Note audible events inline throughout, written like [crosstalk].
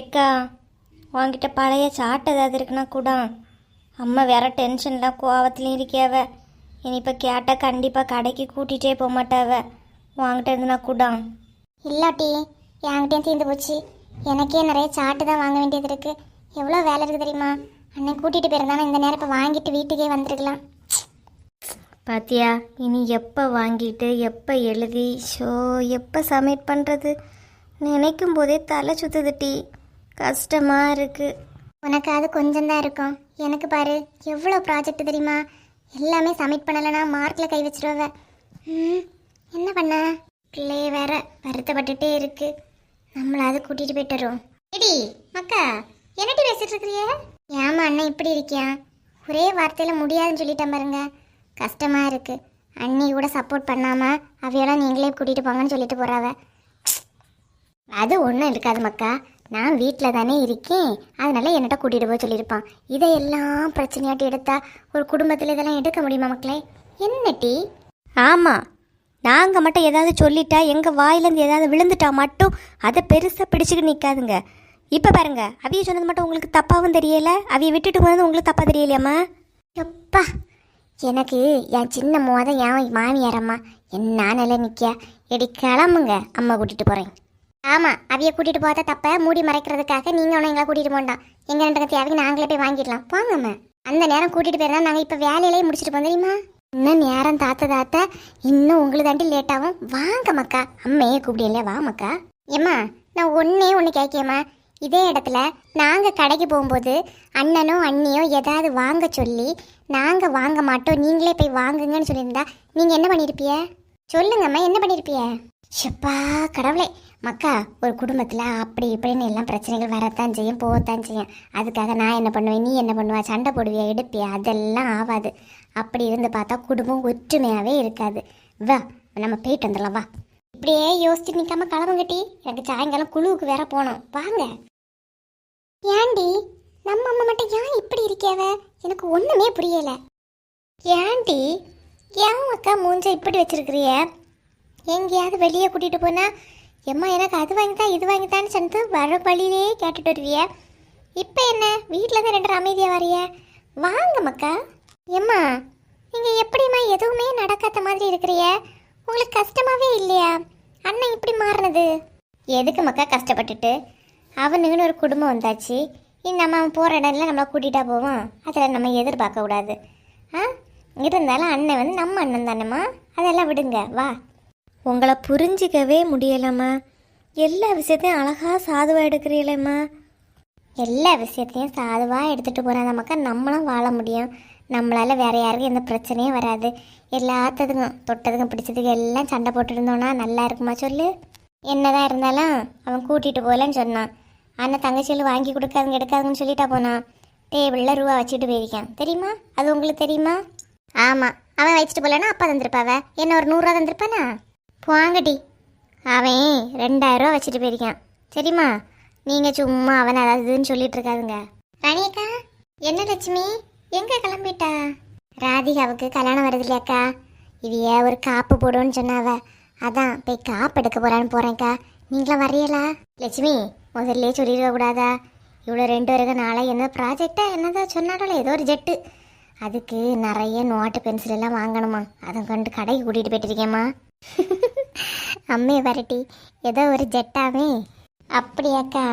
எக்கா உன்கிட்ட பழைய சாட்டு ஏதாவது இருக்குன்னா கூட. அம்மா வேற டென்ஷனில் கோவத்துலேயும் இருக்கியாவ. இனி இப்போ கேட்டால் கண்டிப்பாக கடைக்கு கூட்டிகிட்டே போக மாட்டாவ. உன்கிட்ட இருந்துனா கூட. இல்லாட்டி என்கிட்டயும் தீர்ந்து போச்சு. எனக்கே நிறைய சாட்டு தான் வாங்க வேண்டியது இருக்கு. எவ்வளோ வேலை இருக்கு தெரியுமா? அண்ணன் கூட்டிட்டு போயிருந்தானே இந்த நேரம் இப்போ வாங்கிட்டு வீட்டுக்கே வந்திருக்கலாம். பாத்தியா இனி எப்போ வாங்கிட்டு எப்போ எழுதி ஷோ எப்போ சப்மிட் பண்ணுறது நினைக்கும் போதே தலை சுத்துது டீ. கஷ்டமாக இருக்குது உனக்கு அது கொஞ்சம் தான் இருக்கும். எனக்கு பாரு எவ்வளோ ப்ராஜெக்ட் தெரியுமா? எல்லாமே சப்மிட் பண்ணலைன்னா மார்க்கில் கை வச்சிருவ. ம் என்ன பண்ண? பிள்ளை வேற வருத்தப்பட்டுட்டே இருக்கு. நம்மளாவது கூட்டிகிட்டு போயிட்டு வரோம் எடி மக்கா என்னடி பேசிட்டு இருக்கிறிய? ஏமா அண்ணன் இப்படி இருக்கியா? ஒரே வார்த்தையில் முடியாதுன்னு சொல்லிட்டேன் பாருங்க. கஷ்டமாக இருக்கு. அண்ணி கூட சப்போர்ட் பண்ணாமல் அவையெல்லாம் நீங்களே கூட்டிகிட்டு போங்கன்னு சொல்லிட்டு போகிறாவ அது ஒன்றும் இருக்காது மக்கா. நான் வீட்டில் தானே இருக்கேன். அதனால என்னட்ட கூட்டிகிட்டு போய் சொல்லியிருப்பான் இதையெல்லாம் பிரச்சனையாட்டி எடுத்தா ஒரு குடும்பத்தில் இதெல்லாம் எடுக்க முடியுமா மக்களே? என்ன டீ ஆமாம் நாங்கள் மட்டும் ஏதாவது சொல்லிட்டா எங்கள் வாயிலேருந்து ஏதாவது விழுந்துட்டா மட்டும் அதை பெருசாக பிடிச்சிட்டு நிற்காதுங்க இப்போ பாருங்க அவிய சொன்னது மட்டும் உங்களுக்கு தப்பாகவும் தெரியல? அவிய விட்டுட்டு போனது உங்களுக்கு தப்பாக தெரியலையாம்மா? எப்பா எனக்கு என் சின்ன மோத என் மாமியாரம்மா என்ன நிலை நிற்கியா எடி கிளம்புங்க. அம்மா கூட்டிகிட்டு போகிறேன் ஆமாம் அவைய கூட்டிகிட்டு போகாத தப்ப மூடி மறைக்கிறதுக்காக நீங்கள் ஒன்றும் எங்களை கூட்டிகிட்டு போண்டாம் எங்கள் ரெண்டு தேவைக்கு நாங்களே போய் வாங்கிடலாம். போங்கம்மா அந்த நேரம் கூட்டிகிட்டு போயிருந்தா நாங்கள் இப்போ வேலையிலேயே முடிச்சிட்டு போவோம் தெரியுமா? இன்னும் நேரம் தாத்த தாத்த இன்னும் உங்களுக்கு தாண்டி லேட்டாகும் வாங்க மக்கா. அம்மையே கூப்பிடியில வா மக்கா. ஏம்மா நான் ஒன்றே ஒன்று கேட்கேம்மா. இதே இடத்துல நாங்கள் கடைக்கு போகும்போது அண்ணனோ அண்ணியோ ஏதாவது வாங்க சொல்லி நாங்கள் வாங்க மாட்டோம். நீங்களே போய் வாங்குங்கன்னு சொல்லியிருந்தா நீங்கள் என்ன பண்ணியிருப்பிய சொல்லுங்கம்மா என்ன பண்ணியிருப்பிய ஷப்பா கடவுளே. மக்கா ஒரு குடும்பத்தில் அப்படி இப்படின்னு எல்லாம் பிரச்சனைகள் வரத்தான் செய்யும் போகத்தான் செய்யும். அதுக்காக நான் என்ன பண்ணுவேன்? நீ என்ன பண்ணுவா? சண்டை போடுவியா? எடுப்பியா? அதெல்லாம் ஆகாது அப்படி இருந்து பார்த்தா குடும்பம் ஒற்றுமையாகவே இருக்காது. வா நம்ம போயிட்டு வந்துடலாம் வா. இப்படியே யோசிச்சு நிற்காம கிளம்புங்கட்டி எனக்கு சாயங்காலம் குழுவுக்கு வேற போகணும். வாங்க. ஏண்டி நம்ம அம்மா மட்டும் ஏன் இப்படி இருக்கியாவ? எனக்கு ஒன்றுமே புரியல. ஏண்டி ஏன் அக்கா மூஞ்ச இப்படி வச்சிருக்கிறிய? எங்கேயாவது வெளியே கூட்டிகிட்டு போனால் எம்மா எனக்கு அது வாங்கித்தா இது வாங்கித்தான்னு சொல்லிட்டு வர வழியிலேயே கேட்டுட்டு வருவிய. இப்போ என்ன? வீட்டில் தான் ரெண்டு அமைதியாக வரைய வாங்க மக்கா. எம்மா நீங்கள் எப்படிம்மா எதுவுமே நடக்காத மாதிரி இருக்கிறிய உங்களுக்கு கஷ்டமாகவே இல்லையா? அண்ணன் இப்படி மாறினது. எதுக்கு மக்கா கஷ்டப்பட்டுட்டு? அவனுங்கன்னு ஒரு குடும்பம் வந்தாச்சு. இந்த நம்ம அவன் போகிற இடம்ல நம்மளை கூட்டிகிட்டா போவோம். அதில் நம்ம எதிர்பார்க்க கூடாது ஆ? இருந்தாலும் அண்ணன் வந்து நம்ம அண்ணன் தானேம்மா. அதெல்லாம் விடுங்க. வா. உங்களை புரிஞ்சிக்கவே முடியலம்மா. எல்லா விஷயத்தையும் அழகாக சாதுவாக எடுக்கிறீங்களேம்மா எல்லா விஷயத்தையும் சாதுவாக எடுத்துகிட்டு போனால் நமக்கு நம்மளும் வாழ முடியும். நம்மளால் வேறு யாருக்கும் எந்த பிரச்சனையும் வராது. எல்லாத்ததுக்கும் தொட்டதுக்கும் பிடிச்சதுக்கும் எல்லாம் சண்டை போட்டுருந்தோன்னா நல்லா இருக்குமா சொல்லு? என்னதான் இருந்தாலும் அவன் கூட்டிகிட்டு போகலன்னு சொன்னான். ஆனால் தங்கச்சியில் வாங்கி கொடுக்காதுங்க எடுக்காதுங்கன்னு சொல்லிட்டா போனான். டேபிளில் ரூபா வச்சுட்டு போயிருக்கான். தெரியுமா? அது உங்களுக்கு தெரியுமா? ஆமாம் அவன் வச்சுட்டு போகலன்னா அப்பா தந்திருப்பாவ. என்ன ஒரு நூறுரூவா தந்திருப்பானா? போங்கடி. அவன் ரெண்டாயிரம் வச்சுட்டு போயிருக்கான். சரிம்மா நீங்கள் சும்மா அவன் அதாவது இதுன்னு சொல்லிட்டு இருக்காதுங்க ராணியக்கா என்ன லட்சுமி? எங்கே கிளம்பிட்டா? ராதிகாவுக்கு கல்யாணம் வருது இல்லையாக்கா இவைய ஒரு காப்பு போடுன்னு சொன்னாவ. அதான் போய் காப்பு எடுக்க போகிறான்னு போகிறேன்க்கா நீங்களாம் வரையலா லட்சுமி முதல்ல சொல்லிருக்க கூடாதா? இவ்வளோ ரெண்டு வரைக்கும் நாளை என்ன ப்ராஜெக்டா என்னதான் சொன்னாலும் ஏதோ ஒரு ஜெட்டு அதுக்கு நிறைய நோட்டு பென்சில் எல்லாம் வாங்கணுமா? அதை கொண்டு கடைக்கு கூட்டிகிட்டு போயிட்டு இருக்கேம்மா. [laughs] அம்மே வரட்டி ஏதோ ஒரு ஜெட்டாவே. அப்படியாக்கா?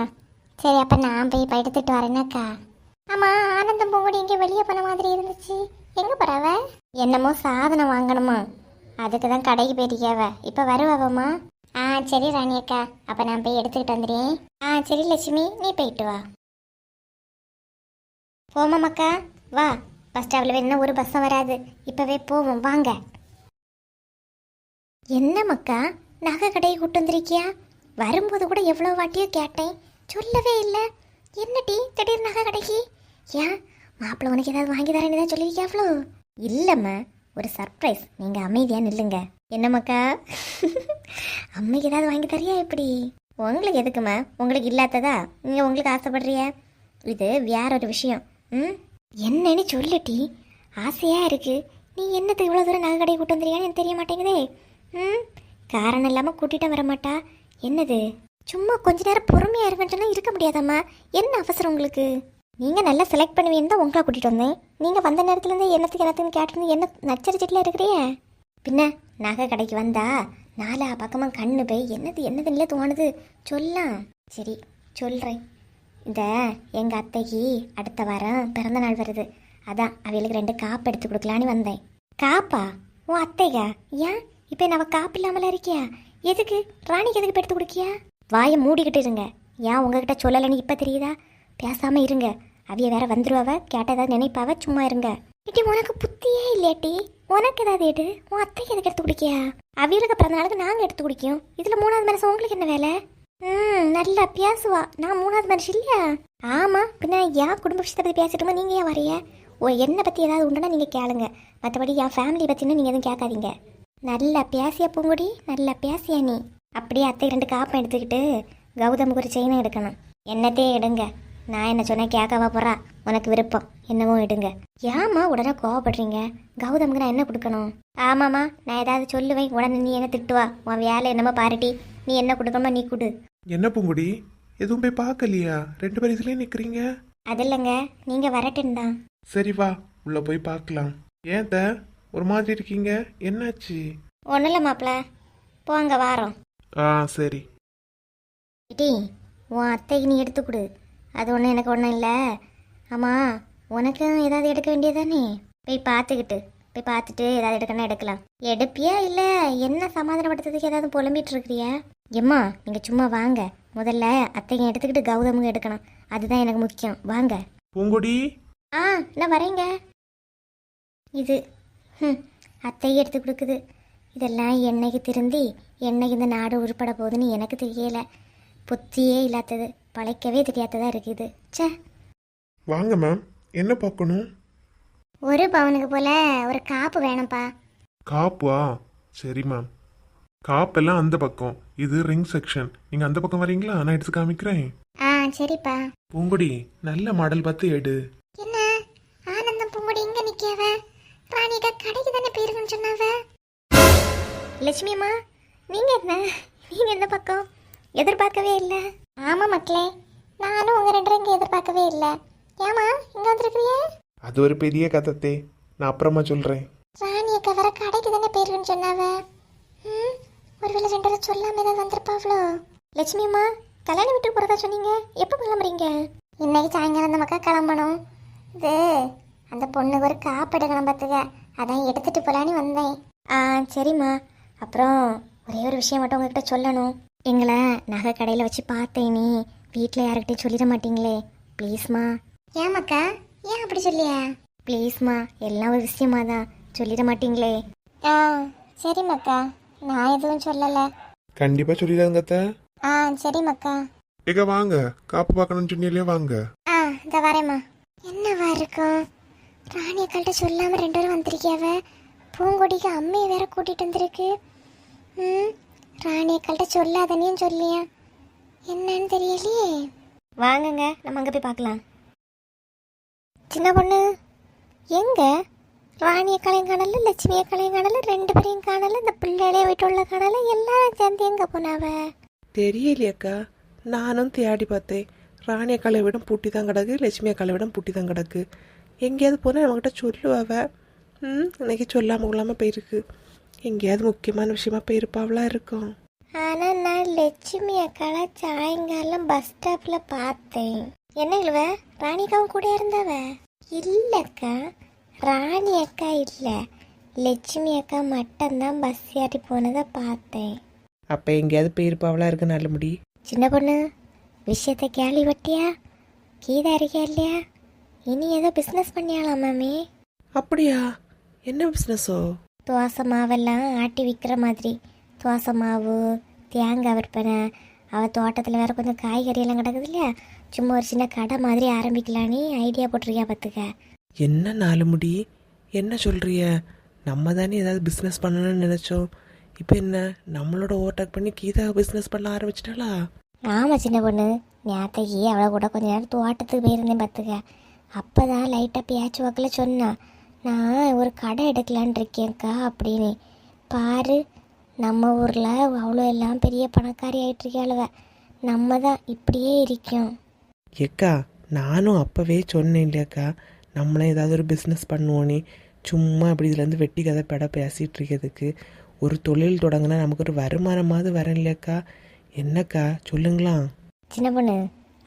சரி அப்போ நான் போய் போய் எடுத்துட்டு வரேனாக்கா? ஆமாம் ஆனந்தம் பூங்கொடி இங்கே வெளியே போன மாதிரி இருந்துச்சு. எங்கே போறாவ? என்னமோ சாதனம் வாங்கணுமா? அதுக்கு தான் கடைக்கு போயிருக்கியாவ. இப்போ வருவாவம்மா? ஆ சரி ராணி அக்கா அப்போ நான் போய் எடுத்துக்கிட்டு வந்துடுறேன். ஆ சரி லட்சுமி நீ போயிட்டு வா. போமாம்மாக்கா வா. பஸ் ஸ்டாப்பில் வேணும்னா ஒரு பஸ்ஸும் வராது. இப்போவே போவோம். வாங்க. என்ன மக்கா? நகை கடையை கூட்டு வந்திருக்கியா? வரும்போது கூட எவ்வளோ வாட்டியோ கேட்டேன். சொல்லவே இல்லை. என்ன டீ திடீர் நகை கடைக்கு? ஏன்? மாப்பிள்ளை உனக்கு ஏதாவது வாங்கி தரேன்னு தான் சொல்லியிருக்கியா அவ்வளோ இல்லைம்மா. ஒரு சர்ப்ரைஸ் நீங்கள் அமைதியாக நில்லுங்க. என்ன மக்கா? [laughs] அம்மைக்கு ஏதாவது வாங்கி தரியா இப்படி உங்களுக்கு எதுக்குமா? உங்களுக்கு இல்லாததா? நீங்கள் உங்களுக்கு ஆசைப்படுறியா? இது வேற ஒரு விஷயம். ம்? என்னன்னு சொல்லுட்டி ஆசையாக இருக்கு. நீ என்னத்துக்கு இவ்வளோ தூரம் நகை கடையை கூட்டு வந்துறியான்னு எனக்கு தெரிய மாட்டேங்குதே. ம்? காரணம் இல்லாமல் கூட்டிகிட்டு வர மாட்டா என்னது? சும்மா கொஞ்ச நேரம் பொறுமையாக இருக்குன்னு இருக்க முடியாதாம்மா? என்ன அவசரம் உங்களுக்கு? நீங்கள் நல்லா செலக்ட் பண்ணுவீன்னு தான் உங்களை கூட்டிகிட்டு வந்தேன். நீங்கள் வந்த நேரத்துலேருந்து என்னத்துக்கு என்னத்துன்னு கேட்டிருந்து என்ன நச்சரிச்சிட்டுல இருக்கிறிய? பின்ன நகை கடைக்கு வந்தா நாலா பக்கமாக கண்ணு போய் என்னது என்னதுன்னு தோணுது? சொல்லலாம். சரி சொல்கிறேன் இந்த எங்கள் அத்தைக்கு அடுத்த வாரம் பிறந்த நாள் வருது. அதான் அவளுக்கு ரெண்டு காப்பு எடுத்து கொடுக்கலான்னு வந்தேன். காப்பா? உன் அத்தைக்கா? ஏன்? இப்போ நம்ம காப்பு இல்லாமல இருக்கியா? எதுக்கு? ராணிக்கு எதுக்கு எடுத்து கொடுக்கியா? வாயை மூடிக்கிட்டு இருங்க. ஏன் உங்ககிட்ட சொல்லலைன்னு இப்போ தெரியுதா? பேசாமல் இருங்க. அவிய வேற வந்துருவாவ கேட்ட ஏதாவது நினைப்பாவ சும்மா இருங்க. இட்டி உனக்கு புத்தியே இல்லையாட்டி? உனக்கு ஏதாவது எடு. உன் அத்தைக்கு எதுக்கு எடுத்து குடிக்கியா? அவியலுக்கு பிறந்த நாளுக்கு நாங்கள் எடுத்து குடிக்கும் இதில் மூணாவது மனுஷன் உங்களுக்கு என்ன வேலை? ம் நல்லா பேசுவா. நான் மூணாவது மனுஷன் இல்லையா? ஆமாம் பின்ன என் குடும்ப விஷயத்தை பற்றி பேசிட்டு நீங்கள் ஏன் வரைய ஓ என்னை பற்றி ஏதாவது உண்டுனா நீங்கள் கேளுங்க. மற்றபடி என் ஃபேமிலி பற்றினா நீங்கள் எதுவும் கேட்காதீங்க. நல்லா பேசிய பூங்குடி நல்லா பேசியா நீ. அப்படியே அத்தை ரெண்டு காப்பம் எடுத்துக்கிட்டு கௌதமுக்கு ஒரு செயினை எடுக்கணும். என்னத்தே எடுங்க. நான் என்ன சொன்னேன் கேட்கவா போறா? உனக்கு விருப்பம். என்னவோ எடுங்க. ஏம்மா உடனே கோவப்படுறீங்க? கௌதமுக்கு நான் என்ன கொடுக்கணும்? ஆமாம்மா நான் ஏதாவது சொல்லுவேன். உடனே நீ என்ன திட்டுவா உன் வேலை என்னமோ பாருட்டி. நீ என்ன கொடுக்கணுமோ நீ கொடு. என்ன பூங்குடி? எதுவும் போய் பார்க்கலையா? ரெண்டு பேரும் இதுலயே நிக்கிறீங்க? அது இல்லைங்க. நீங்கள் வரட்டுன்னு தான் சரி வா. உள்ள போய் பார்க்கலாம். ஏன் த ஒரு மாதிரி இருக்கீங்க? என்னாச்சு? ஒன்றும் இல்லை மாப்பிள்ள போங்க வாரோம். ஆ சரி. இடி உன் அத்தைக்கு நீ எடுத்து கொடு. அது ஒன்றும் எனக்கு ஒன்றும் இல்லை. ஆமாம் உனக்கும் ஏதாவது எடுக்க வேண்டியதானே போய் பார்த்துக்கிட்டு போய் பார்த்துட்டு ஏதாவது எடுக்கணும் எடுக்கலாம். எடுப்பியா இல்லை என்ன சமாதானப்படுத்துறதுக்கு ஏதாவது புலம்பிட்டு இருக்கிறியா? எம்மா நீங்கள் சும்மா வாங்க. முதல்ல அத்தைங்க எடுத்துக்கிட்டு கௌதமுங்க எடுக்கணும். அதுதான் எனக்கு முக்கியம். வாங்க. பூங்குடி? ஆ நான் வரேங்க. இது ம் அத்தையை எடுத்து கொடுக்குது. இதெல்லாம் என்னைக்கு திருந்தி என்னைக்கு இந்த நாடு உருப்பட போகுதுன்னு எனக்கு தெரியல. புத்தியே இல்லாதது பழைக்கவே தெரியாததா இருக்குது. ச்சே. வாங்க மேம் என்ன பார்க்கணும்? ஒரு பவுனுக்கு போல ஒரு காப்பு வேணும்ப்பா. காப்பா? சரி மேம் காப்பெல்லாம் அந்த பக்கம். இது ரிங் செக்ஷன். நீங்க அந்த பக்கம் வரீங்களா? நான் எடுத்து காமிக்கிறேன். ஆ சரிப்பா. பூங்குடி நல்ல மாடல் பார்த்து எடு. லட்சுமி அம்மா நீங்கள் என்ன? நீங்கள் எந்த பக்கம்? எதிர்பார்க்கவே இல்லை. ஆமா மக்களே நானும் உங்க ரெண்டு இங்க எதிர்பார்க்கவே இல்ல. ஏமா இங்க வந்திருக்கிறிய? அது ஒரு பெரிய கதத்தே நான் அப்புறமா சொல்றேன். ராணி அக்கா வர கடைக்கு தானே போயிருக்குன்னு சொன்னாவ? ம்? ஒருவேளை ரெண்டு பேரும் சொல்லாம ஏதாவது வந்திருப்பாவளோ? லட்சுமி அம்மா கல்யாணம் வீட்டுக்கு போகிறதா சொன்னீங்க? எப்போ கிளம்புறீங்க? இன்னைக்கு சாயங்காலம் இந்த மக்கா கிளம்பணும். இது அந்த பொண்ணுக்கு ஒரு காப்பு எடுக்கணும் பார்த்துக்க. அதான் எடுத்துட்டு போலான்னு வந்தேன். ஆ சரிம்மா. அப்புறம் ஒரே ஒரு விஷயம் மட்டும் உங்ககிட்ட சொல்லணும். எங்களை நகை கடையில் வச்சு பார்த்தேன் நீ. வீட்டில் யாருக்கிட்டையும் சொல்லிட மாட்டீங்களே. ப்ளீஸ்மா ஏன் மக்கா ஏன் அப்படி சொல்லியா? ப்ளீஸ்மா எல்லாம் ஒரு விஷயமா தான். சொல்லிட மாட்டீங்களே. ஆ சரி மக்கா நான் எதுவும் சொல்லலை. கண்டிப்பா சொல்லிடாங்க அத்தை. ஆ சரி மக்கா ஏங்க வாங்க. காப்பு பார்க்கணும்னு சொன்னீங்களே வாங்க. ஆ இந்த வரேம்மா. என்னவா இருக்கும்? ராணி அக்கள்கிட்ட சொல்லாம ரெண்டு பேரும் வந்திருக்கியாவ? பூங்கொடிக்கு அம்மையை வேற கூட்டிட்டு வந்திருக்கு. ம் ராணி அக்கள்கிட்ட சொல்லாதனையும் சொல்லியா? என்னன்னு தெரியலையே. வாங்குங்க நம்ம அங்கே போய் பார்க்கலாம். சின்ன பொண்ணு எங்க? ராணியை கலையும் காணல லட்சுமியை கலையும் காணல ரெண்டு பேரையும் காணல இந்த பிள்ளைகளே வீட்டுள்ள காணல எல்லாரும் சேர்ந்து எங்க போனாவ? தெரியலையக்கா நானும் தேடி பார்த்தேன். ராணி அக்காளை விட பூட்டி தான் கிடக்கு லட்சுமி அக்காளை விட பூட்டி தான் கிடக்கு. எங்கேயாவது போனால் நம்மக்கிட்ட சொல்லுவாவ. ம் இன்னைக்கு சொல்லாமல் கொள்ளாமல் போயிருக்கு. எங்கேயாவது முக்கியமான விஷயமா போயிருப்பாவளா இருக்கும். ஆனா நான் லட்சுமி அக்காளை சாயங்காலம் பஸ் ஸ்டாப்ல பார்த்தேன். என்ன இழுவ? ராணிக்காவும் கூட இருந்தவ? இல்லக்கா ராணி அக்கா இல்ல. லட்சுமி அக்கா மட்டும்தான் பஸ் ஏறி போனதை பார்த்தேன். அப்போ எங்கேயாவது போயிருப்பாவளா இருக்கு நல்ல முடி சின்ன பொண்ணு விஷயத்தை கேள்விப்பட்டியா கீதா இருக்கா இல்லையா? இனி ஏதோ பிஸ்னஸ் பண்ணியாலாம் மாமி? அப்படியா? என்ன பிஸ்னஸோ தோசை மாவெல்லாம் ஆட்டி விற்கிற மாதிரி. தோசை மாவு தேங்காய் விற்பனை அவள் தோட்டத்தில் வேற கொஞ்சம் காய்கறி எல்லாம் கிடக்குது இல்லையா? சும்மா ஒரு சின்ன கடை மாதிரி ஆரம்பிக்கலான்னு ஐடியா போட்டிருக்கியா பார்த்துக்க. என்ன நாலு முடி? என்ன சொல்றிய? நம்ம தானே ஏதாவது பிஸ்னஸ் பண்ணணும்னு நினச்சோம். இப்போ என்ன? நம்மளோட ஓவர்டேக் பண்ணி கீதா பிஸ்னஸ் பண்ண ஆரம்பிச்சிட்டாளா? ஆமாம் சின்ன பொண்ணு. நேத்தைக்கு அவளை கூட கொஞ்ச நேரம் தோட்டத்துக்கு போயிருந்தேன் பார்த்துக்க. அப்போ தான் லைட்டாக பேச்சு வாக்கில் சொன்னான் நான் ஒரு கடை எடுக்கலான் இருக்கேன்க்கா அப்படின்னு. பாரு நம்ம ஊரில் அவ்வளோ எல்லாம் பெரிய பணக்காரி ஆகிட்டு இருக்காளுவ நம்ம தான் இப்படியே இருக்கோம். ஏக்கா நானும் அப்போவே சொன்னேன் இல்லையாக்கா நம்மளே ஏதாவது ஒரு பிஸ்னஸ் பண்ணுவோனே சும்மா இப்படி இதுலேருந்து வெட்டி கதை பெட பேசிகிட்டு இருக்கிறதுக்கு. ஒரு தொழில் தொடங்கினா நமக்கு ஒரு வருமானமாவது வரேன் இல்லையாக்கா? என்னக்கா சொல்லுங்களா? சின்ன பொண்ணு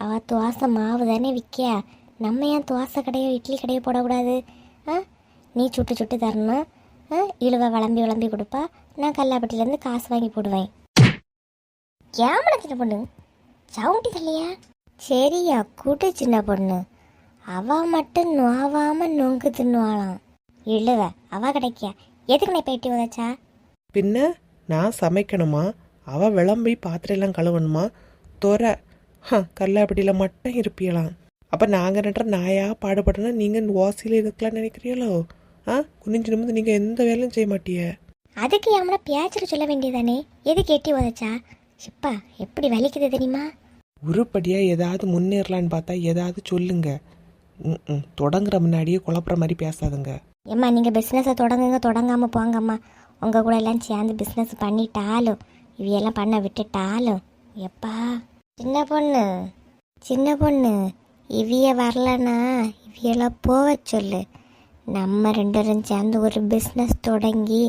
அவ துவாசை மாவு தானே விற்கியா நம்ம ஏன் துவாசை கடையோ இட்லி கடையோ போடக்கூடாது? ஆ? நீ சுட்டு சுட்டு தரணும்? ஆ இழுவ விளம்பி கொடுப்பா. நான் கல்லாப்பட்டிலேருந்து காசு வாங்கி போடுவேன். ஏமன சின்ன பொண்ணு? சவுண்டி இல்லையா சரியா கூட்டு சின்ன பொண்ணு. அவ மட்டும் நோவாம நொங்கு தின்னுவாளாம். இழுவ அவ கிடைக்கியா? எதுக்கு நீ பேட்டி உதச்சா? பின்ன நான் சமைக்கணுமா? அவள் விளம்பி பாத்திரம் எல்லாம் கழுவணுமா? துறை. ஹ கல்லாப்பட்டியில் மட்டும் இருப்பியலாம். அப்போ நாங்கள் நட்டுற நாயா பாடுபடணும் நீங்கள் ஓசியில் இருக்கலாம் நினைக்கிறீங்களோ ஆ? குனிஞ்சு நிமிந்து நீங்கள் எந்த வேலையும் செய்ய மாட்டிய. அதுக்கு யாமல பேச்சுக்கு சொல்ல வேண்டியதானே எதுக்கு எட்டி உதச்சா? சிப்பா எப்படி வலிக்குது தெரியுமா? உருப்படியாக ஏதாவது முன்னேறலான்னு பார்த்தா ஏதாவது சொல்லுங்க. ம் தொடங்குற முன்னாடியே குழப்புற மாதிரி பேசாதுங்க. ஏம்மா நீங்கள் பிஸ்னஸை தொடங்குங்க தொடங்காமல் போங்கம்மா. உங்கள் கூட எல்லாம் சேர்ந்து பிஸ்னஸ் பண்ணிட்டாலும் இவையெல்லாம் பண்ண விட்டுட்டாலும் எப்பா? சின்ன பொண்ணு சின்ன பொண்ணு இவிய வரலனா இவியெல்லாம் போக சொல்லு. நம்ம ரெண்டு பேரும் சேர்ந்து ஒரு பிஸ்னஸ் தொடங்கி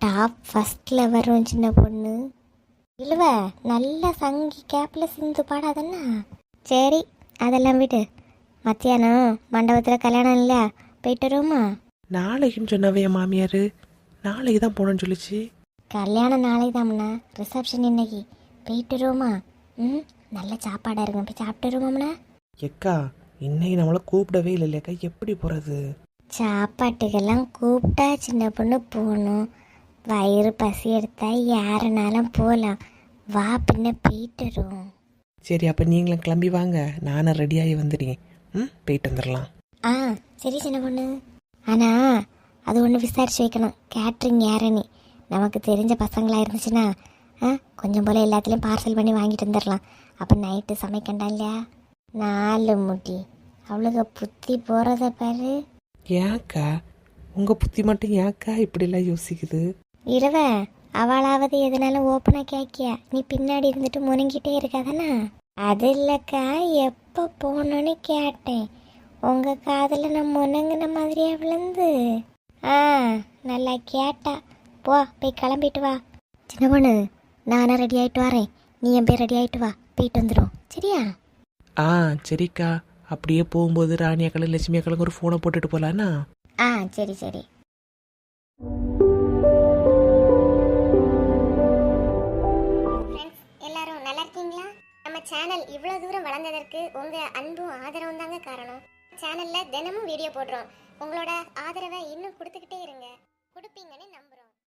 டாப் ஃபஸ்ட்டில் வரும் சின்ன பொண்ணு. இழுவ நல்ல சங்கி கேப்பில் சிந்து பாடாதண்ணா சரி அதெல்லாம் விடு. மத்தியானம் மண்டபத்தில் கல்யாணம் இல்லை போயிட்டு வருவோமா? நாளைக்குன்னு சொன்னவே என் மாமியார். நாளைக்கு தான் போகணும்னு சொல்லிச்சு. கல்யாணம் நாளை தாம்ண்ணா ரிசப்ஷன் இன்னைக்கு. போயிட்டு வருவோமா? ம் நல்ல சாப்பாடாக இருங்க போய் சாப்பிட்டு வருவோம்ண்ணா எக்கா இன்னைக்கு நம்மளை கூப்பிடவே இல்லை இல்லையாக்கா எப்படி போகிறது சாப்பாட்டுக்கெல்லாம் கூப்பிட்டா சின்ன பொண்ணு போகணும். வயிறு பசி எடுத்தா யாருனாலும் போகலாம் வா பின்ன போயிட்டு வருவோம். சரி அப்போ நீங்களும் கிளம்பி வாங்க. நானும் ரெடியாகி வந்துடுறேன். ம் போயிட்டு வந்துடலாம். ஆ சரி சின்ன பொண்ணு. ஆனா அது ஒன்று விசாரிச்சு வைக்கணும். கேட்ரிங் யாருன்னு நமக்கு தெரிஞ்ச பசங்களா இருந்துச்சுன்னா ஆ கொஞ்சம் போல எல்லாத்துலேயும் பார்சல் பண்ணி வாங்கிட்டு வந்துடலாம். அப்போ நைட்டு சமைக்கண்டா இல்லையா? நாலு முட்டி. அவளுக்கு புத்தி போகிறத பாரு. ஏன்க்கா உங்கள் புத்தி மட்டும் ஏன்க்கா இப்படிலாம் யோசிக்குது? இரவ அவளாவது எதுனாலும் ஓப்பனாக கேட்கியா? நீ பின்னாடி இருந்துட்டு முணங்கிட்டே இருக்காதானா? அது இல்லைக்கா எப்போ போகணுன்னு கேட்டேன். உங்கள் காதில் நான் முணங்கின மாதிரியா விழுந்து? ஆ நல்லா கேட்டா. போ போய் கிளம்பிட்டு வா. சின்ன பொண்ணு ரெடி ஆகிட்டு வரேன். நீ என் போய் ரெடி ஆகிட்டு வா. போயிட்டு வந்துடும் சரியா? ஆ சரிக்கா. அப்படியே போகும்போது ராணி அக்களும் லட்சுமி அக்களுக்கு ஒரு ஃபோனை போட்டுட்டு போகலான்னா ஆ சரி சரி. எல்லாரும் நல்லா இருக்கீங்களா? நம்ம சேனல் இவ்வளோ தூரம் வளர்ந்ததற்கு உங்கள் அன்பும் ஆதரவும் தாங்க காரணம். சேனலில் தினமும் வீடியோ போடுறோம். உங்களோட ஆதரவை இன்னும் கொடுத்துக்கிட்டே இருங்க. கொடுப்பீங்கன்னு நம்புகிறோம்